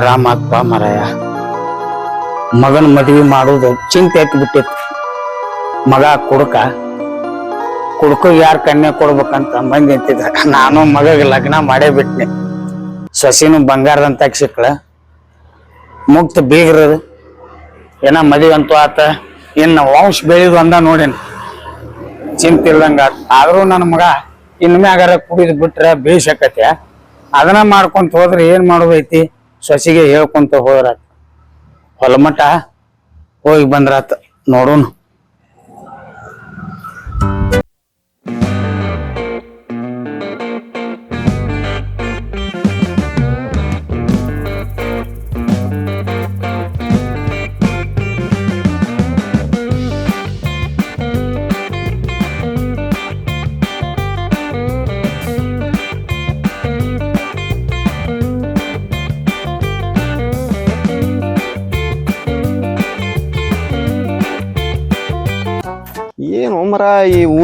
ಆರಾಮ ಆತ್ಪ ಮರಾಯ. ಮಗನ ಮದ್ವಿ ಮಾಡೋದು ಚಿಂತೆ ಎತ್ತು ಬಿಟ್ಟಿತ್ತು ಮಗ ಕುಡುಕ. ಕುಡುಕ ಯಾರ ಕನ್ಯಾ ಕೊಡ್ಬೇಕಂತ ಮಂದಿ ಅಂತಿದ್ರ. ನಾನು ಮಗಗೆ ಲಗ್ನ ಮಾಡೇ ಬಿಟ್ನಿ. ಸಸಿನು ಬಂಗಾರದಂತ ಸಿಕ್ಕಳ. ಮುಕ್ತ ಬೀಗ್ರದು. ಏನ ಮದ್ವಿ ಅಂತೂ ಆತ. ಇನ್ನು ವಂಶ ಬೆಳೆದು ಅಂದ ನೋಡಿನ. ಚಿಂತೆ ಇಲ್ದಂಗ. ಆದ್ರೂ ನನ್ನ ಮಗ ಇನ್ಮ್ಯಾಗಾರ ಕುಡಿದು ಬಿಟ್ರೆ ಬೇಯಿಸಕತ್ಯ ಅದನ್ನ ಮಾಡ್ಕೊಂತ ಹೋದ್ರೆ ಏನ್ ಮಾಡೋದೈತಿ? ಸೊಸಿಗೆ ಹೇಳ್ಕೊಂತ ಹೋದ್ರ ಹೊಲಮಟ ಹೋಗಿ ಬಂದ್ರಾತ ನೋಡೋಣ.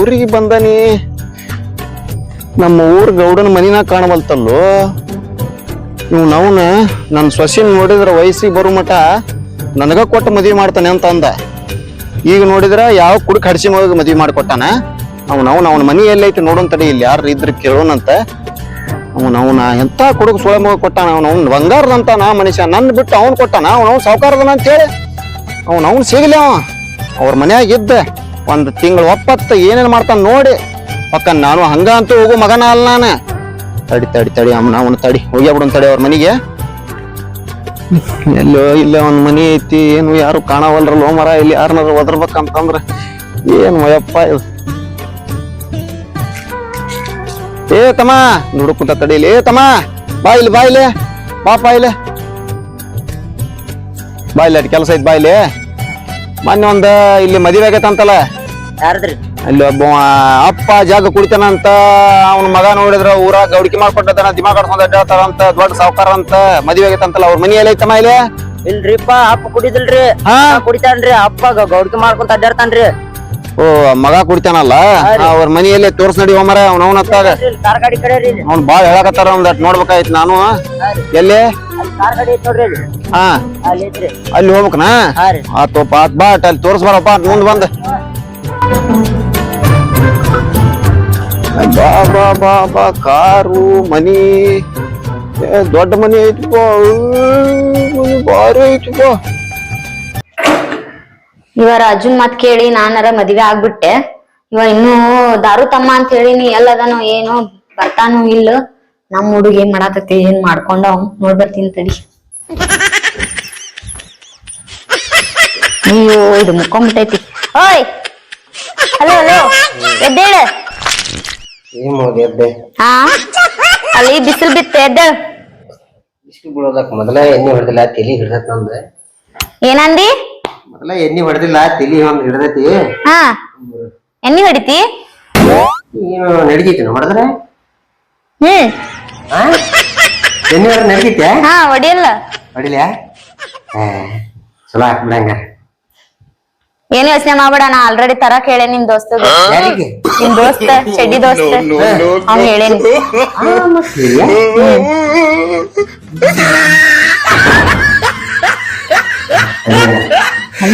ಊರಿಗೆ ಬಂದನಿ. ನಮ್ಮ ಊರ್ ಗೌಡನ ಮನಿನ ಕಾಣಬಲ್ತಲ್ಲೋ ಇವ್ ನವನ ನನ್ನ ಸೊಸಿನ ನೋಡಿದ್ರ ವಯಸ್ಸಿಗೆ ಬರೋ ಮಠ ನನಗ ಕೊಟ್ಟು ಮದ್ವೆ ಮಾಡ್ತಾನೆ ಅಂತ ಅಂದ. ಈಗ ನೋಡಿದ್ರ ಯಾವ ಕುಡುಕ್ ಹಡ್ಸಿ ಮಗ ಮದ್ವಿ ಮಾಡಿಕೊಟ್ಟಾನ? ಅವ್ನ ಅವ್ನ ಅವನ ಮನಿ ಎಲ್ಲೈತಿ ನೋಡೋನ್ ತಡಿ, ಇಲ್ಲಿ ಯಾರು ಇದ್ರ ಕೇಳೋಣಂತ ಅವನ ಅವನ ಎಂತ ಕುಡುಕ್ ಸುಳೆ ಮಗ ಕೊಟ್ಟಾನ? ಅವನ ಅವ್ನ ಬಂಗಾರದಂತ ನಾ ಮನುಷ್ಯ ನನ್ನ ಬಿಟ್ಟು ಅವ್ನು ಕೊಟ್ಟಾನ? ಅವ್ನ ಅವ್ನ ಸಾವುಕಾರದನ ಅಂತ ಹೇಳಿ. ಅವ್ನ ಅವ್ನು ಸಿಗಲಿ ಅವ. ಅವ್ರ ಮನ್ಯಾಗ ಇದ್ದ. ಒಂದ್ ತಿಂಗಳು ಒಪ್ಪತ್ತು ಏನೇನು ಮಾಡ್ತಾನೆ ನೋಡಿ. ಪಕ್ಕ ನಾನು ಹಂಗ ಅಂತೂ ಹೋಗು ಮಗನ ಅಲ್ಲ ನಾನು. ತಡಿ ತಡಿ ತಡಿ, ಅಮ್ಮನ, ಅವನು ತಡಿ. ಹೋಗ್ಯ ಬಿಡೋನ್ ತಡಿ ಅವ್ರ ಮನೆಗೆ. ಎಲ್ಲೋ ಇಲ್ಲ ಒಂದು ಮನೆ ಐತಿ, ಏನು ಯಾರು ಕಾಣವಲ್ರಲ್ಲ ಮರ, ಇಲ್ಲಿ ಯಾರನ್ನಾರು ಒದರ್ಬೇಕಂತಂದ್ರೆ ಏನು ಮಯಪ್ಪ ಇದು ಏ ತಮ್ಮ ನುಡುಕುಂತ ತಡೀಲಿ ಏ ತಮ್ಮ, ಬಾ ಇಲ್ಲಿ ಬಾ ಇಲ್ಲಿ. ಬಾಪ ಇಲ್ಲಿ. ಬಾಯಿಲಿ ಕೆಲಸ ಐತಿ ಬಾಯಿಲಿ ಮೊನ್ನೆ ಒಂದ ಇಲ್ಲಿ ಮದುವೆ ಆಗೈತಂತಲ್ಲ ಯಾರದ್ರಿ? ಅಲ್ಲಿ ಒಬ್ಬ ಅಪ್ಪ ಜಾಗ ಕುಡಿತಾನಂತ ಅವನ ಮಗ ನೋಡಿದ್ರ ಊರಾಗ ಗೌಡಿಕೆ ಮಾಡ್ಕೊಟ್ಟದನ ದಿಮಾಗ್ ಅಡ್ಡಾಡ್ತಾರ ಅಂತ ದೊಡ್ಡ ಸಾವುಕಾರ ಅಂತ ಮದುವೆ ಆಗೈತಂತಲ್ಲ ಅವ್ರ ಮನಿ ಎಲ್ಲೈತಮ್ಮ ಇಲ್ಲಿ? ಇಲ್ರಿಪ್ಪ ಅಪ್ಪ ಕುಡಿದಿಲ್ರಿ. ಹಾ? ಕುಡಿತಾನ್ರಿ ಅಪ್ಪ ಗೌಡಿಕೆ ಗೌಡ್ಕಿ ಮಾಡ್ಕೊಂತ ಅಡ್ಡಾಡ್ತಾನ್ರಿ. ಓ ಮಗ ಕುಡಿತಾನಲ್ಲ? ಅವ್ರ ಮನೆಯಲ್ಲೇ ತೋರ್ಸ್ ನಡಿ ಹೋಮರ ಅವ್ನ ಅವನ ಹತ್ತಾಗ. ಅವ್ನ್ ಬಾಳ್ ಹೇಳಕತ್ತಾರ ಒಂದ್ ಅಟ್ ನೋಡ್ಬೇಕಾಯ್ತು ನಾನು. ಎಲ್ಲಿ? ಹಾ. ಅಲ್ಲಿ ಹೋಗ್ಬೇಕನಾ? ಆತೋಪ ಆತ್ ಬಾ ಅಟ್ ಅಲ್ಲಿ ತೋರ್ಸ್ ಬರಪ್ಪ ಮುಂದ್ ಬಂದ. ಬಾ ಬಾ ಬಾ ಬಾ ಕಾರು ಮನಿ. ದೊಡ್ಡ ಮನಿ ಐತಿ ಬಾರಿ ಐತಿ ಐತಿಪ್ಪ ಇವ ಅರ್ಜುನ್ ಮಾತ್ ಕೇಳಿ ನಾನರ ಮದ್ವೆ ಆಗ್ಬಿಟ್ಟೆ. ಇವ ಇನ್ನು ದಾರು ತಮ್ಮ ಅಂತ ಹೇಳಿನಿ ಎಲ್ಲದನೋ ಏನು ಬರ್ತಾನೋ ಇಲ್ಲ. ನಮ್ ಹುಡುಗ ಏನ್ ಮಾಡಾತತಿ ಏನ್ ಮಾಡ್ಕೊಂಡ ನೋಡ್ಬರ್ತೀನಿ ನೋಡ್ ಬರ್ತೀನಿ ತಡಿ. ಅಯ್ಯೋ ಇದು ಮುಕ್ಕೊಂಬಿಟ್ಟೈತಿ. ಓಯ್! ಹಲೋ ಹಲೋ ಎದ್ದೇಳ ಹಾ ಅಲ್ಲಿ ಬಿಸಿಲು ಬಿತ್ತೆ ಎದ್ದೇಳ ಬಿಸಿಲು ಬಿಡೋದಕ್ ಮೊದಲ ಎಣ್ಣೆ ಹೊಡೆದಿಲ್ಲ ತಲಿ ಹಿಡ್ದತ್ ನಮ್ದ ಏನಂದಿ? ಮೊದಲ ಎಣ್ಣಿ ಹೊಡೆದಿಲ್ಲ ತಿಳಿ ಒಂದ್ ಹಿಡ್ದೈತಿ. ಹಾ ಎಣ್ಣಿ ಹೊಡಿತಿ? ಏನು ನಡಿತೈತಿ ಹೊಡೆದ್ರೆ? ಹ್ಮ್. ಆ? ಎಣ್ಣೆ ಹೊಡೆದ್ ನಡಿತೈತೆ ಹಾ ಹೊಡಿಯಲ್ಲ. ಹೊಡಿಲ್ಯ? ಚಲೋ ಹಾಕ್ಬಿಡಂಗ ಏನ್ ಯೋಚನೆ ಮಾಡ್ಬೇಡ ನಾ ಆಲ್ರೆಡಿ ತರಕ್ ಹೇಳೇನಿ ನಿಮ್ ದೋಸ್ತ ಯಾರಿಗೆ? ನಿಮ್ ದೋಸ್ತ ಚಡ್ಡಿ ದೋಸ್ತ. ಅವ್ನ್ ಹೇಳೇನಿ.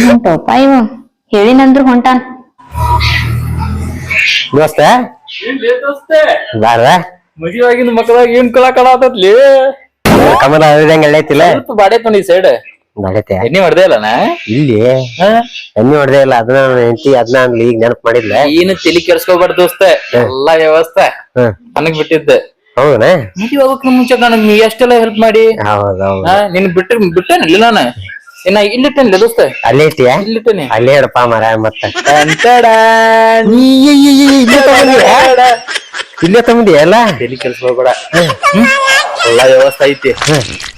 ಹೊಂಟಪ್ಪ ಇವ. ಹೇಳಿನಂದ್ರು ಹೊಂಟಾನ್. ದೋಸ್ತ? ಬಾರ ಮದುವಾಗಿನ ಮಕ್ಕಳಾಗ ಏನ್ ಕಳ ಕಳ ಆತತ್ಲಿ? ಕಮಲ ಅಳ್ದಂಗ ಎಳ್ಳೈತಿಲ್ಲ ಸ್ವಲ್ಪ ಬಾಡೆ ಈ ಸೈಡ್ ನಡತೆ ಎಣ್ಣೆ ಹೊಡೆದೇ ಇಲ್ಲನ? ಇಲ್ಲಿ. ಎಣ್ಣೆ ಹೊಡೆದೇ ಇಲ್ಲ ಅದನ್ನ ಹೆಂಡತಿ ಅದನ್ನ ಅನ್ಲಿ ಈಗ ನೆನಪು ಮಾಡಿದ್ಲ ಏನು ತಲಿ ಕೆಡ್ಸ್ಕೊಬಾರ್ದು ದೋಸ್ತ. ಎಲ್ಲಾ ವ್ಯವಸ್ಥೆ. ನನಗ್ ಬಿಟ್ಟಿದ್ದೆ. ಹೌದಾ? ಮದುವೆ ಹೋಗಕ್ ಮುಂಚೆ ನನಗ್ ನೀ ಎಷ್ಟೆಲ್ಲ ಹೆಲ್ಪ್ ಮಾಡಿ? ನಿನ್ ಬಿಟ್ಟ ಬಿಟ್ಟೇನಿಲ್ಲ ನಾನು. ಇನ್ನ ಇಲ್ಲಿಟ್ಟೇನಿಲ್ಲ ದೋಸ್ತ? ಅಲ್ಲೇ ಇಟ್ಟಿಯಾ ಇಲ್ಲಿಟ್ಟೇನಿ. ಅಲ್ಲೇ ಇಡಪ್ಪ ಮರ ಮತ್ತ. ಇಲ್ಲೇ ತಗೊಂಡಿ ಎಲ್ಲ? ಕೆಲ್ಸ ಕೆಲ್ಸ್ಕೊಬೇಡ ಎಲ್ಲಾ ವ್ಯವಸ್ಥೆ ಐತಿ.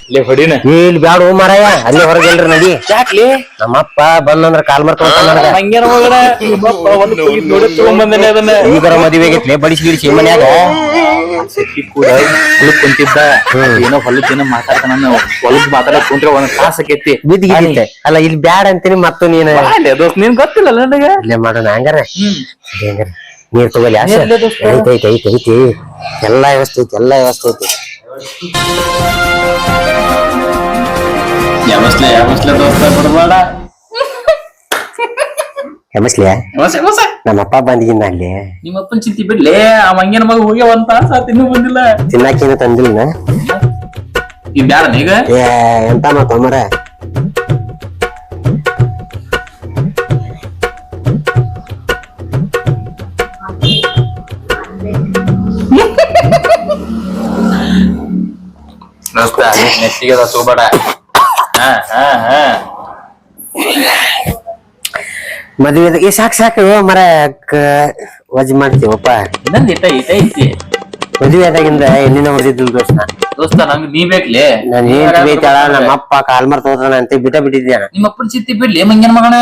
ಇಲ್ಲಿ ಹೊಡಿನ. ಇಲ್ಲಿ ಬ್ಯಾಡ ಹೋ ಮಾರಾಯ ಅಲ್ಲೇ ಹೊರಗೆಲ್ರಿ ನಡಿ. ಯಾಕ್ಲಿ? ನಮ್ಮಪ್ಪ ಬಂದಂದ್ರ ಕಾಲ್ ತಗೊಂಬಂದೇನೆ ಅದನ್ನ. ಈಗರ ಬಡಿಸಿ ಗಿಡಿಸಿ ಮನ್ಯಾಗ? ಸೆಟ್ಟಿ ಕೂಡ ಹೊಲಕ್ ಕುಂತಿದ್ದ ಏನೋ ಹೊಲದ ಏನೋ ಮಾತಾಡ್ತಾನ ಹೊಲಕ್ ಮಾತಾಡಕ್ ಕುಂತ್ರೆ ಒಂದ್ ತಾಸ ಆಕೈತಿ. ಬಿದ್ದಿಗಿತ್ತೆ ಅಲ್ಲ ಇಲ್ಲಿ ಬ್ಯಾಡ ಅಂತೀನಿ ಮತ್ತು ನೀನು. ನೀನ್ ಗೊತ್ತಿಲ್ಲ ನನಗೆ ಇಲ್ಲೇ ಮಾಡೋಣ ಹಂಗಾರ. ನೀರ್ ತಗೋಲಿ ಐತಿ ಐತಿ ಐತಿ. ಎಲ್ಲಾ ವ್ಯವಸ್ಥೆ ಐತಿ ಎಲ್ಲಾ ವ್ಯವಸ್ಥೆ ಐತಿ. ಎಮಸ್ಲೆ ಯಾವಸ್ಲೆ ದೋಸ್ತ ಬಿಡಬೇಡ ಹೆಮಸ್ಲಿಯ ಎಮಸ್ ಎಮಸ ನಮ್ಮಪ್ಪ ಬಂದಿಗಿಂದ ಅಲ್ಲಿ ನಿಮ್ಮಪ್ಪನ್ ಚಿಂತಿ ಬಿಡ್ಲಿ ಆ ಮಗ ಮಗ ಹೋಗ್ಯಾವಂತ ತಾಸ ಇನ್ನೂ ಬಂದಿಲ್ಲ ತಿನ್ನಾಕೇನು ತಂದಿಲ್ಲ ಇವ್ ಬ್ಯಾಡ ಈಗ ಏ ಎಂತ ತೊಂಬರ ದೋಸ್ತ ಅದ ತಗೋಬೇಡ. ಹಾ ಹಾ ಹಾ. ಮದ್ವೆ ಈ ಸಾಕ್ ಸಾಕು ಮರ ವಜ್ ಮಾಡ್ತೀವಪ್ಪ. ಇನ್ನೊಂದ್ ಐತಿ. ಮದ್ವೆ ಆದಾಗಿಂದ ಎಣ್ಣಿನ ಹೊಡೆದಿದ್ದಿಲ್ಲ ದೋಸ್ತ. ದೋಸ್ತ ನಂಗ್ ನೀ ಬೇಕ್ಲಿ? ನಾನು ಏನ್ ಬೈತಾಳ ನಮ್ಮ ಅಪ್ಪ ಕಾಲ್ ಮಾರ್ ತಗೋತಾನ ಅಂತ ಬಿಟ್ಟ ಬಿಟ್ಟಿದ್ದೆ ನಿಮ್ಮ ಮಕ್ಳ ಚಿತ್ತಿ ಬಿಡ್ಲಿ ಮಂಗನ ಮಗನ?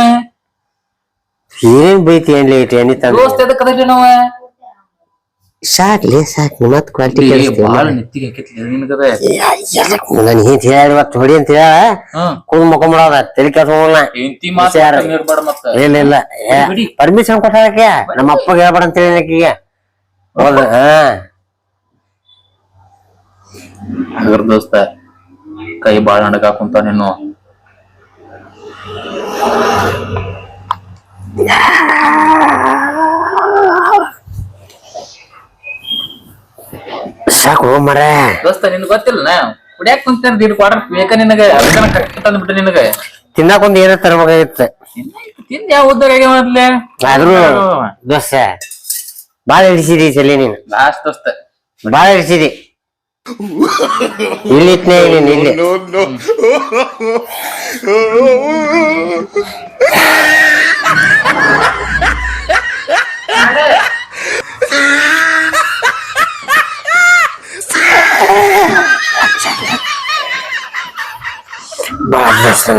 ಏನ್ ಬೈತಿ ಏನ್ಲಿ ಲೇಟ್ ಏನಿತ್ತ ದೋಸ್ತ ಎದಕ್ ಅದಕ್ಕೆ ನಾವ? ಸಾಕ್ಲಿ ಸಾಕ್ ಮತ್ ಕ್ವಾಲಿಟಿ ಬಾಳ ನೆತ್ತಿಗೆ ಹಾಕೈತಿ ನಿನಗದ. ನಾನು ಏನ್ ಹೇಳಿ ಹೊಡಿ ಅಂತ ಹೇಳ ಹ್ಮ್ ಕುದ್ ಮಕ್ಕೊಂಬಿಡೋದ ತಲೆ ಕೆಲ್ಸಲ್ಲ ಹೆಂಡತಿ ಮಾತು ವಿಚಾರ. ಇರ್ಬೇಡ ಮತ್ತ. ಇಲ್ಲ ಇಲ್ಲ. ಪರ್ಮಿಷನ್ ಕೊಟ್ಟಾಳಕ್ಕೆ? ನಮ್ಮ ಅಪ್ಪಗೆ ಹೇಳ್ಬೇಡ ಅಂತ ಹೇಳಿ ಆಕಿಗೆ. ಹೌದ ಹಗರ್ ದೋಸ್ತ ಕೈ ಬಾಳ ನಡಕ ಕುಂತ ನೀನು ಸಾಕು ಮರ ದೋಸ್ತ ನಿನ್ ಗೊತ್ತಿಲ್ಲ ಕುಡಿಯಾಕ ಕುಂತ ದೀಡ್ ಕ್ವಾರ್ಟರ್ ಬೇಕ ನಿನಗ ಅದನ್ನ ತಂದ್ಬಿಟ್ಟ ನಿನಗ. ತಿನ್ನಾಕೊಂದ್ ಏನ ತರಬೇಕಾಗಿತ್ತು. ತಿಂದ ಯಾವ ಉದ್ದಾಗ ಮೊದ್ಲೆ ಆದ್ರೂ ದೋಸ್ತ ಬಾಳ ಹಿಡಿಸಿದಿ ಚಲಿ ನೀನು. ಲಾಸ್ಟ್ ದೋಸ್ತ. ಬಾಳ ಹಿಡಿಸಿದಿ. ಇಲ್ಲಿ ನೀನು ಇಲ್ಲಿ. ಬಾಳ ದೋಸ್ತ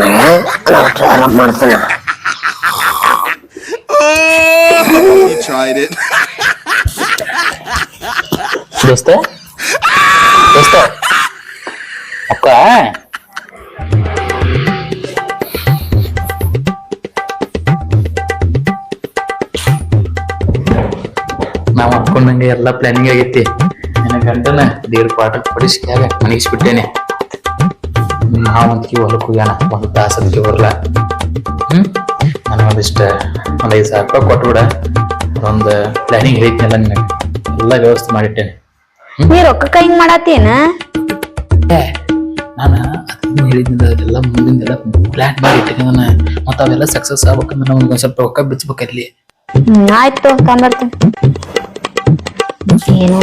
ಆರಾಮ್ ಮಾಡ್ತಾನೆ. ದೋಸ್ತ ದೋಸ್ತ ನಾವ್ ಅಪ್ಕೊಂಡಂಗೆ ಎಲ್ಲಾ ಪ್ಲಾನಿಂಗ್ ಆಗೈತಿ ನಿನ್ನ ದೇವ್ರ ಪಾಠ ಕ್ವಾರ್ಟರ್ ಕೊಡಿಸ್ಕ್ಯಾಗ ಮನಗಿಸ್ಬಿಟ್ಟೇನೆ. ನಾವಂತಕಿ ಹೊಲಕ್ಕೆ ಹೋಗ್ಯಾನ ಒಂದು ತಾಸಂತಿ ಬರಲ್ಲ ಹ್ಮ್ ನನಗೊಂದಿಷ್ಟ ಒಂದ್ ಐದು ಸಾವಿರ ರೂಪಾಯಿ ಕೊಟ್ಬಿಡ ಒಂದು ಪ್ಲಾನಿಂಗ್ ಹೇಳಿದ್ನಲ್ಲ ನಿನಗೆ. ಎಲ್ಲ ವ್ಯವಸ್ಥೆ ಮಾಡಿಟ್ಟೇನೆ. ನೀ ರೊಕ್ಕಕ್ಕ ಹಿಂಗ್ ಮಾಡತ್ತೇನ ನಾನು ಅದನ್ನ ಹೇಳಿದ್ನಿಲ್ಲ ಅದೆಲ್ಲ ಮುಂದಿಂದೆಲ್ಲ ಪ್ಲಾನ್ ಮಾಡಿ ನಾನು. ಮತ್ತ ಅವೆಲ್ಲ ಸಕ್ಸಸ್ ಆಗ್ಬೇಕಂದ್ರೆ ನಮ್ಗೆ ಒಂದ್ ಸ್ವಲ್ಪ ರೊಕ್ಕ ಬಿಚ್ಚಬೇಕಲ್ಲಿ ಆಯ್ತು ತಂಬರ್ತೀನಿ ಏನೋ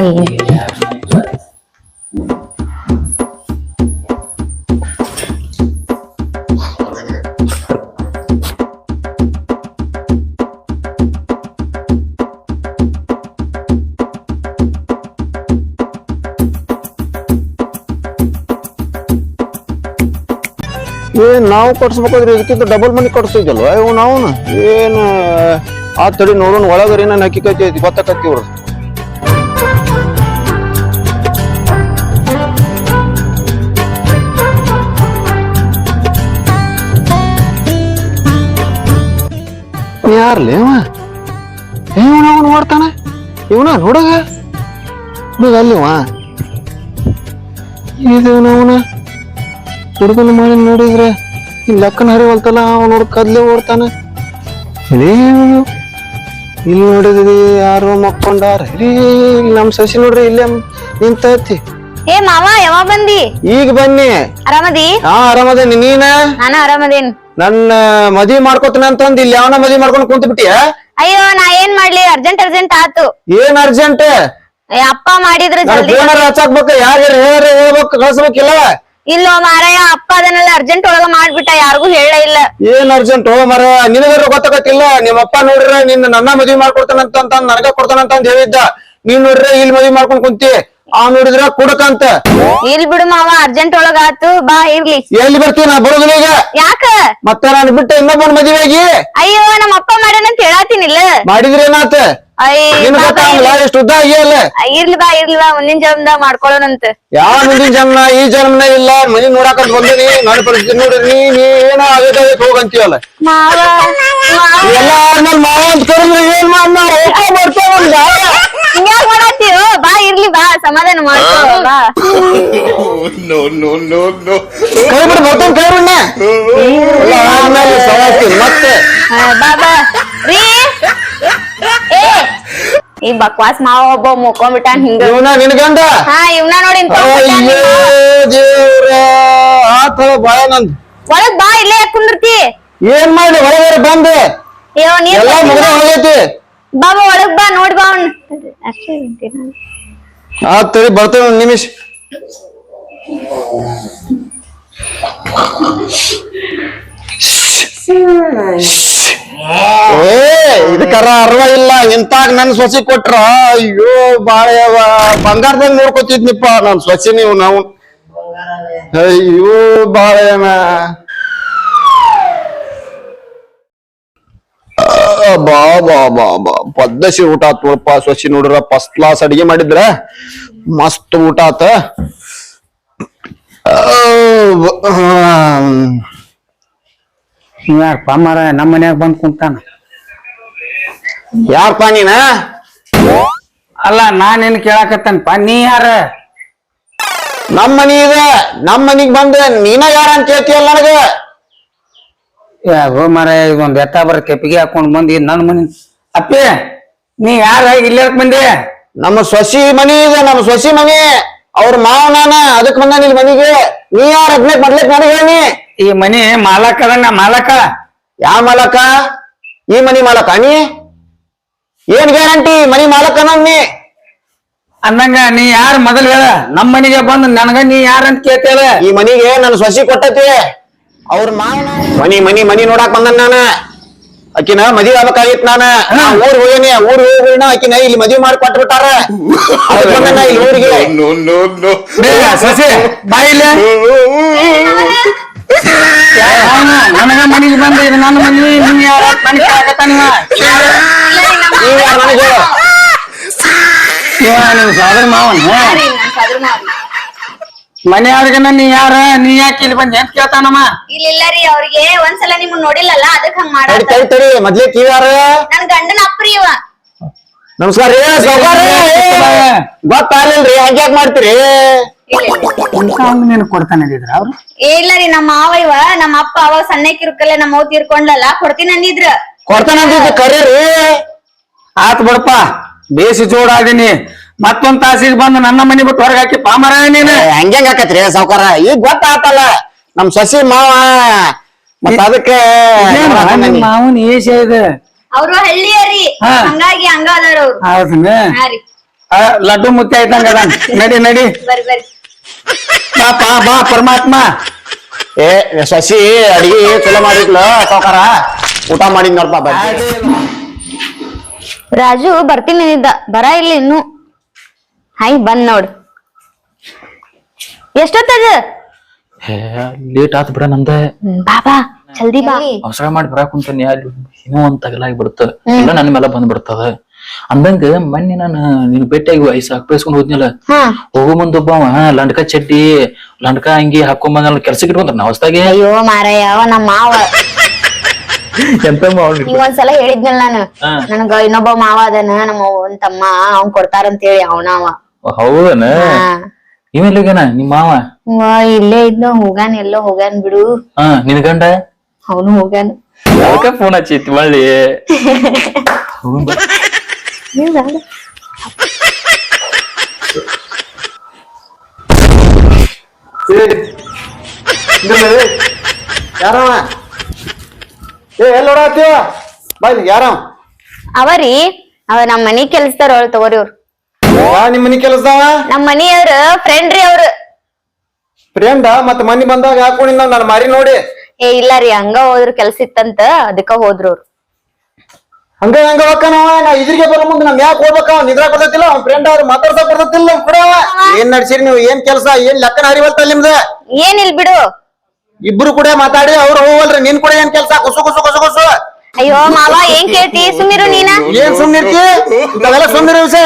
ಏ, ನಾವು ಕೊಡ್ಸ್ಬೇಕಾದ್ರೆ ಇದಕ್ಕಿಂತ ಡಬಲ್ ಮನಿ ಕೊಡ್ಸ್ತಿದ್ದಲ್ವ ಇವು ನಾವು ಏನು, ಆ ತಡಿ ನೋಡೋಣ ಒಳಗರೇನ ಐತಿ ಗೊತ್ತಾಕತ್ತಿ ಇವ್ರು ಯಾರ್ಲಿ? ಅವ ಇವನ ಅವನು ನೋಡ್ತಾನ ಇವನ ಹುಡುಗ? ಹುಡುಗ ಅಲ್ಲಿವ ಇದು ಅವನ? ಹುಡುಗನ ಮಾಡಿ ನೋಡಿದ್ರೆ ಈ ಲಕ್ಕನ ಹರಿವಲ್ತಲ್ಲ ಅವನು ನೋಡ್ ಕದ್ಲೆ ಓಡ್ತಾನೆ. ಇದೇ ಇವ್ನು. ಇಲ್ಲಿ ನೋಡಿದ್ರಿ ಯಾರೋ ಮಕ್ಕೊಂಡಾರ. ಇಲ್ಲಿ ನಮ್ ಸಸಿ ನೋಡ್ರಿ ಇಲ್ಲೇ ನಿಂತೈತಿ ಏ ಮಾವ ಯಾವಾಗ ಬಂದಿ? ಈಗ ಬನ್ನಿ. ಆರಾಮದಿ? ಹಾ ಆರಾಮದೇನಿ. ನೀನ? ನಾನು ಆರಾಮದೇನ್. ನನ್ನ ಮದ್ವಿ ಮಾಡ್ಕೋತೀನಿ ಅಂತಂದ್ ಇಲ್ಲಿ ಯಾವನ ಮದ್ವಿ ಮಾಡ್ಕೊಂಡು ಕುಂತ ಬಿಟ್ಟಿಯ ಅಯ್ಯೋ ನಾ ಏನ್ ಮಾಡ್ಲಿ? ಅರ್ಜೆಂಟ್ ಅರ್ಜೆಂಟ್ ಆತು. ಏನ್ ಅರ್ಜೆಂಟ್ ಅಪ್ಪ ಮಾಡಿದ್ರೆ ಜಲ್ದಿ ಏನಾರ ಹಚ್ಚಾಕ್ಬೇಕ ಯಾರು ಹೇಳ್ರಿ ಹೇಳ್ಬೇಕು ಕಳ್ಸ್ಬೇಕಿಲ್ಲ ಇಲ್ಲೋ ಮಾರಾಯ ಅಪ್ಪ ಅದನ್ನೆಲ್ಲ ಅರ್ಜೆಂಟ್ ಒಳಗ ಮಾಡ್ಬಿಟ್ಟ ಯಾರಿಗೂ ಹೇಳ ಇಲ್ಲ. ಏನ್ ಅರ್ಜೆಂಟ್ ಹೋ ಮರ ನಿನಗಾರ ಗೊತ್ತಾಗತ್ತಿಲ್ಲ? ನಿಮ್ ಅಪ್ಪ ನೋಡ್ರ ನಿನ್ನ ನನ್ನ ಮದ್ವಿ ಮಾಡ್ಕೊಡ್ತಾನಂತ ನನಗ ಕೊಡ್ತಾನಂತ ಹೇಳಿದ್ದ. ನೀನ್ ನೋಡ್ರೆ ಇಲ್ಲಿ ಮದ್ವಿ ಮಾಡ್ಕೊಂಡ್ ಕುಂತಿ. ಆ ನೋಡಿದ್ರ ಕುಡಕಂತ ಇಲ್ ಬಿಡು ಮಾವ ಅರ್ಜೆಂಟ್ ಒಳಗ ಆತು ಬಾ ಇರ್ಲಿ. ಎಲ್ಲಿ ಬರ್ತೀವಿ ನಾ ಬರೋದಿಲ್ಲ ಈಗ. ಯಾಕ? ಮತ್ತೆ ನಾನು ಬಿಟ್ಟು ಇನ್ನೊಬ್ಬನ ಮದುವೆಗೆ. ಅಯ್ಯೋ ನಮ್ಮ ಅಪ್ಪ ಮಾಡ್ಯಾನಂತ ಹೇಳಾತೀನಿಲ್ಲ. ಮಾಡಿದ್ರೆ ಎಷ್ಟು ಉದ್ದ ಆಗಿಯಲ್ಲ ಇರ್ಲಿ. ಬಾ ಇರ್ಲಿ ಬಾ ಮುಂದಿನ ಜನ್ಮದಾಗ ಮಾಡ್ಕೊಳ್ಳೋಣಂತ. ಯಾವ ಮುಂದಿನ ಜನ್ಮ ಈ ಜನ್ಮನೇ ಇಲ್ಲ. ಮನಿ ನೋಡಕಂತ ಬಂದಿನಿ ಪರಿಸ್ಥಿತಿ ನೋಡ್ರಿ ನೀ ಏನೋ ಹೋಗಂತೀವಲ್ಲ ಮಾವ ಮಾವ. ಎಲ್ಲ ಆದ್ಮೇಲೆ ಮಾವ ಅಂತ ಕರೆದ್ರೆ ಏನ್ ಮಾಡ್ ನಾವು ಒಪ್ಪ ಬರ್ತಾವಲ್ಲ ಹಿಂಗ್ಯಾಕ್ ಮಾಡತ್ತೀವೋ ಬಾ ಇರ್ಲಿ ಬಾ ಸಮಾಧಾನ ಮಾಡ್ಕೋ ಬಾ. No no no no no. ಕೈ ಬಿಡು ಬರ್ತಾನ ಕೈ ಸವಾಸ್ತಿ ಮತ್ತೆ. ಬಾ ಬಾ. ರೀ. ಈ ಬಕ್ವಾಸ್ ಮಾವ ಒಬ್ಬ ಮುಕ್ಕೊಂಬಿಟ್ಟಾನ ಹಿಂಗ. ಇವನ ನಿನ್ ಗಂಡ ಹಾ ಇವ್ನ ನೋಡಿ ಆತ ನಂದ್. ಒಳಗ್ ಬಾ ಇಲ್ಲೇ ಯಾಕ್ ಕುಂದಿರ್ತಿ. ಏನ್ ಮಾಡಿ ಹೊರಗೆ ಬಂದೆ. ಅಯ್ಯೋ ನೀ ಎಲ್ಲಾ ಮುಗ್ದ ಹೋಗೈತಿ ಬಾ ಬಾ ಒಳಗ್ ಬಾ ನೋಡಿ ಬಾ ಅವ್ನ. ಅಷ್ಟೇ ಒಂದ್ ನಿಮಿಷ. ಏ ಇದಕ್ಕರ ಅರ್ವ ಇಲ್ಲ ಇಂತಾಗ ನನ್ ಸೊಸಿ ಕೊಟ್ರ ಅಯ್ಯೋ ಬಾಳ ಬಂಗಾರದಾಗ ನೋಡ್ಕೊತಿದ್ನಿಪ್ಪ ನನ್ ಸೊಸಿ ನೀವು ನಾವು. ಅಯ್ಯೋ ಬಾಳ ಏನ ಬಾ ಬಾ ಬಾ ಬಾ. ಪದ್ದಸಿ ಊಟ ಆತ್ ನೋಡಪ್ಪ ಸೊಸಿ ನೋಡ್ರ ಫಸ್ಟ್ ಕ್ಲಾಸ್ ಅಡಿಗೆ ಮಾಡಿದ್ರ ಮಸ್ತ್ ಊಟ ಆತ. ಯಾರಪ್ಪ ಮರ ನಮ್ಮ ಮನ್ಯಾಗ ಬಂದ್ ಕುಂತಾನ. ಯಾರಪ್ಪ ನೀನ? ಅಲ್ಲ ನಾನೇನ್ ಕೇಳಾಕತ್ತೇನಪ್ಪ ನೀ ಯಾರ? ನಮ್ ಮನಿ ಇದೆ ನಮ್ ಮನಿಗ್ ಬಂದ ನೀನ ಯಾರ ಅಂತ ಕೇಳ್ತೀಯಲ್ಲ ನನಗ? ಯಾಗೋ ಮರ ಇದೊಂದ್ ಎತ್ತ ಬರ ಕೆಪ್ಪಿಗೆ ಹಾಕೊಂಡ್ ಬಂದಿ ನನ್ ಮನಿ ಅಪ್ಪಿ ನೀ ಯಾರ? ಇಲ್ಲೇ ಬಂದಿ? ನಮ್ಮ ಸೊಸಿ ಮನಿ ಇದೆ ನಮ್ಮ ಸೊಸಿ ಮನಿ. ಅವ್ರ ಮಾವ ನಾನ ಅದಕ್ ಬಂದ ನಿನ್ ಮನಿಗೆ. ನೀ ಯಾರ ಹದ್ನೇಕ್ ಮೊದ್ಲೇಕ್ ನನಗೆ ಹೇಳಿ ಈ ಮನಿ ಮಾಲಕ ಅದನ್ನ ಮಾಲಕ. ಯಾವ ಮಾಲಕ? ಈ ಮನಿ ಮಾಲಕ ನೀ? ಏನ್ ಗ್ಯಾರಂಟಿ? ಮನಿ ಮಾಲಕ ನೀ? ಅಂದಂಗ ನೀ ಯಾರ ಮೊದಲ್ ಹೇಳ? ನಮ್ ಮನಿಗೆ ಬಂದ್ ನನಗ ನೀ ಯಾರ ಅಂತ ಕೇಳ್ತೇಳ? ಈ ಮನಿಗೆ ನನ್ನ ಸೊಸಿ ಕೊಟ್ಟತಿ. ಅವ್ರ ಮಾವನ ಮನಿ ಮನಿ ಮನಿ ನೋಡಾಕ್ ಬಂದನ್ ನಾನ. ಆಕಿನ ಮದ್ವಿ ಆಗ್ಬೇಕಾಗಿತ್ ನಾನ. ನಾ ಊರ್ ಹೋಗೇನಿ ಊರ್ ಹೋಗಿನ ಆಕಿನ ಇಲ್ಲಿ ಮದ್ವಿ ಮಾಡಿ ಕೊಟ್ಬಿಟ್ಟಾರ. ಅದಕ್ ಬಂದೆನ ಇಲ್ಲಿ ಊರಿಗೆ. No, no, no. ಸಸಿ ಬಾಯಿಲೆ. ನನಗ ಮನಿಗೆ ಬಂದ ಇದು ನನ್ನ ಮನಿ ನೀ ಯಾರ? ಕೇಳಾಕತ್ತಾನ ಇವ. ನೀವ್ ಯಾರ್ ಹೇಳು? ಇವ ನಿಮ್ ಸಾದರ ಮಾವನ್ ಮನೆಯವ್ರಿಗನ ನೀ ಯಾರ? ನೀ ಯಾಕೆ ಇಲ್ಲಿ ಬಂದೆ ಅಂತ ಕೇಳ್ತಾನಮ್ಮ ಇಲ್ಲ ಇಲ್ಲ ರೀ ಅವ್ರಿಗೆ ಒಂದ್ಸಲ ನಿಮ್ಮ ನೋಡಿಲ್ಲಲ್ಲ ಅದಕ್ ಹಂಗ ಮಾಡ ತಡಿ ತಡಿ ತಡಿ ಮೊದ್ಲೇ ಕಿವಿ ಯಾರ? ನನ್ ಗಂಡನ ಅಪ್ರಿ ಇವ. ನಮಸ್ಕಾರ ರೀ ಗೊತ್ತಾಗ್ಲಿಲ್ರಿ ಹಂಗ್ಯಾಕ್ ಮಾಡ್ತೀರಿ? ನೀನು ಕೊಡ್ತಾನೆ ಇದ್ರ ಅವ್ರು? ಏ ಇಲ್ಲ ರೀ ನಮ್ಮ ಮಾವ ಇವ ನಮ್ಮ ಅಪ್ಪ ಅವಾಗ ಸಣ್ಣಕ್ಕಿರ್ಕಲ್ಲ ನಮ್ಮ ಅವ್ವ ತೀರ್ಕೊಂಡ್ಲಲ್ಲ ಕೊಡ್ತೀನಿ ಅಂದಿದ್ರ. ಕೊಡ್ತಾನಂತಿದ್ದು ಕರೀರಿ ಆತ್ ಬಿಡಪ್ಪ ಬೇಸಿ ಜೋಡಾದೀನಿ. ಮತ್ತೊಂದ್ ತಾಸಿಗೆ ಬಂದು ನನ್ನ ಮನೆ ಬಿಟ್ಟು ಹೊರಗೆ ಹಾಕಿ ಪಾಮರ ನೀನು. ಹಂಗ್ಯಾಂಗ ಆಕತ್ರಿ ಸಾವ್ಕಾರ? ಈಗ ಗೊತ್ತಾತಲ್ಲ ನಮ್ ಸಸಿ ಮಾವ. ಮತ್ತ ಅದಕ್ಕೆ ಮಾವನ್ ಏಷ ಇದೆ? ಅವ್ರು ಹಳ್ಳಿಯರಿ. ಹಂಗಾಗಿ ಹಂಗ ಅದಾರ ಅವ್ರು. ಹೌದನ? ಹಾ ರೀ. ಲಡ್ಡು ಮುತ್ತಿ ಆಯ್ತಂಗ. ನಡಿ ನಡಿ. ಬರ್ರಿ ಬರ್ರಿ. ಬಾ ಪಾ ಬಾ ಪರಮಾತ್ಮ. ಏ ಸಸಿ ಅಡಿಗೆ ಚಲೋ ಮಾಡಿದ್ಲ ಸಾವ್ಕಾರ. ಊಟ ಮಾಡಿದ್ ನೋಡ್ಪ ಬಾ ರಾಜು ಬರ್ತೀನಿ ಅಂದಿದ್ದ ಬರ ಇಲ್ಲ ಇನ್ನು? ಹಾಯ್ ಬಂದ್ ನೋಡ್. ಎಷ್ಟೊತ್ತದ? ಲೇಟ್ ಆತ್ ಬಿಡ ನಂದ. ಬಾಬಾ ಜಲ್ದಿ ಬಾ. ಅವಸರ ಮಾಡಿ ಬರಾಕ್ ಕುಂತಾನೆ. ಅಲ್ಲಿ ಏನೋ ಒಂದ್ ತಗಲಾಗಿ ಬಿಡುತ್ತ. ಇಲ್ಲ ನನ್ನ ಮೇಲೆ ಬಂದ್ ಬಿಡ್ತದ ಅಂದಂಗ ಮೊನ್ನೆ ನಾನು ನಿನ್ನ ಭೇಟಿಯಾಗಿ ಐಸ್ ಹಾಕ್ಬೇಸ್ಕೊಂಡು ಹೋದ್ನಲ್ಲ? ಹೋಗೋ ಮುಂದ ಒಬ್ಬವ ಲಂಡ್ಕ ಚಡ್ಡಿ ಲಂಡ್ಕ ಅಂಗಿ ಹಾಕೊಂಡ್ ಬಂದ ಕೆಲ್ಸಕ್ಕೆ ಇಟ್ಕೊಂತಾರ ನಾ ಹೊಸ್ದಾಗೆ? ಅಯ್ಯೋ ಮಾರಾಯ ಅವ ನಮ್ಮ ಮಾವ. ಎಂತ ಮಾಡಿ ನೀವ್ ಒಂದ್ಸಲ ಹೇಳಿದ್ನಲ್ಲ ನಾನು. ನನಗ ಇನ್ನೊಬ್ಬ ಮಾವ ಅದನ ನಮ್ಮ ಅವ್ವನ್ ತಮ್ಮ ಅವ್ನ್ ಕೊಡ್ತಾರಂತ ಹೇಳಿ ಅವನ ಅವ. ಹೌದನ? ಇವೆಲ್ಲಿಗನ ನಿಮ್ ಮಾವ? ಇಲ್ಲೇ ಇದ್ನ ಹೋಗಾನ್ ಎಲ್ಲೋ ಹೋಗಾನ್ ಬಿಡು. ಹಾ ನಿನ್ ಗಂಡ? ಅವನು ಹೋಗಾನ್ ಅದಕ್ಕ ಫೋನ್ ಹಚ್ಚಿತ್ತು ಮಳ್ಳಿ? ಹೋಗೋಣ ಬಾ. ಯಾರವ ಏ ಎಲ್ಲಿ ನೋಡತ್ತೀವ ಬಾಯ್ ಯಾರವ ಅವರಿ ಅವ ನಮ್ ಮನಿ ಕೆಲ್ಸದಾರ ಅವ್ರು ತಗೋರಿ ಅವ್ರು ಯಾ ನಿಮ್ ಮನಿ ಕೆಲಸದವ ನಮ್ ಮನಿಯವ್ರ ಫ್ರೆಂಡ್ ರೀ ಅವ್ರು ಫ್ರೆಂಡ ಮತ್ ಮನಿ ಬಂದಾಗ ಹಾಕೊಂಡಿದ್ದ ನಾನು ಮಾರಿ ನೋಡಿ ಏ ಇಲ್ಲ ರೀ ಹಂಗ ಹೋದ್ರ ಕೆಲ್ಸ ಇತ್ತಂತ ಅದಕ್ಕ ಹೋದ್ರು ಅವ್ರು ಹಂಗ ಹಂಗ ಹೋಗ್ಕನವ. ನಾ ಇದ್ರಿಗೆ ಬರೋ ಮುಂದೆ ನಮ್ ಯಾಕೆ ಹೋಗ್ಬೇಕ? ಅವ್ನ ನಿದ್ರಾಕ್ ಬರ್ತೈತಿಲ್ಲ ಅವ್ನ ಫ್ರೆಂಡ್ ಅವ್ರು ಮಾತಾಡ್ಸಕ್ ಬರ್ತೈತಿಲ್ಲ ನಮ್ ಕೂಡ. ಏನ್ ನಡ್ಸಿರಿ ನೀವು? ಏನ್ ಕೆಲಸ? ಏನ್ ಲೆಕ್ಕನ ಹರಿವಲ್ತಲ್ಲ ನಿಮ್ದ? ಏನಿಲ್ ಬಿಡು. ಇಬ್ರು ಕೂಡ ಮಾತಾಡಿ ಅವ್ರು ಹೋಗಲ್ರಿ. ನಿನ್ ಕೂಡ ಏನ್ ಕೆಲಸ? ಕುಸು ಕುಸು ಕುಸು ಕುಸು. ಅಯ್ಯೋ ಮಾವ ಏನ್ ಕೇಳ್ತಿ? ಸುಮ್ಮಿರು ನೀನ. ಏನ್ ಸುಮ್ನಿರ್ತಿ? ಇಂಥವೆಲ್ಲ ಸುಮ್ನಿರೋ ವಿಷಯ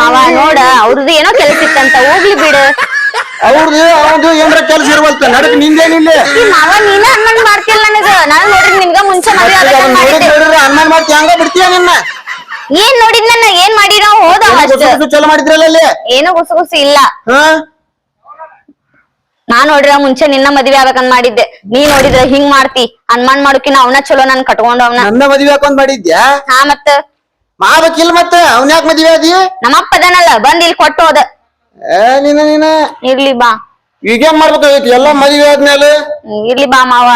ಮಾವ ನೋಡ ಅವ್ರದ್ದು ಏನೋ ಕೆಲ್ಸ ಇತ್ತಂತ ಹೋಗ್ಲಿ ಬಿಡು. ಅವ್ರದ್ದು ಅವ್ರದ್ದು ಏನ್ರ ಕೆಲಸ ಇರುವಲ್ತ ನಡಕ್ ನಿಂದೇನಿಲ್ಲ ಮಾವ ನೀನ ಅನ್ಮನ್ ಮಾಡ್ತಿಲ್ಲ ನನಗ. ನಾನು ನೋಡ್ರಿ ಮುಂಚೆ ಮದ್ವೆ ಮಾಡಿದ್ದೆ. ನೋಡಿದ್ರೆ ಮಾಡ್ತಿ ಹಂಗ ಬಿಡ್ತೀಯ ನಿನ್ನ? ಏನ್ ನೋಡಿದ್ ನನ್ನ? ಏನ್ ಮಾಡಿ ನಾವು? ಹೋದ ಚಲೋ ಮಾಡಿದ್ರಲ್ಲ ಅಲ್ಲಿ? ಏನು ಗುಸು ಗುಸು ಇಲ್ಲ. ಹಾ? ನಾ ನೋಡ್ರ ಮುಂಚೆ ನಿನ್ನ ಮದ್ವೆ ಆಗ್ಬೇಕಂತ ಮಾಡಿದ್ದೆ. ನೀ ನೋಡಿದ್ರ ಹಿಂಗ್ ಮಾಡ್ತಿ. ಅನ್ಮಾನ್ ಮಾಡೋಕಿನ ಅವನ ಚಲೋ ನನ್ ಕಟ್ಕೊಂಡ್ ಅವನ. ನನ್ನ ಮದ್ವೆ ಹಾಕೊಂಡ್ ಮಾಡಿದ್ಯಾ? ಹಾ ಮತ್ತ. ಮಾಡ್ಬೇಕಿಲ್ ಮತ್ತೆ? ಅವನ್ ಯಾಕೆ ಮದ್ವೆ ಆದಿ? ನಮ್ಮಪ್ಪ ಅದನಲ್ಲ ಬಂದ್ ಇಲ್ಲಿ ಕೊಟ್ಟು ಹೋದ. ಏ ನಿನ್ನ ನೀನ. ಇರ್ಲಿ ಬಾ. ಈಗೇನ್ ಮಾಡ್ಬೇಕಾಗೈತಿ? ಎಲ್ಲಾ ಮದುವೆ ಆದ್ಮೇಲೆ? ಇರ್ಲಿ ಬಾ ಮಾವ.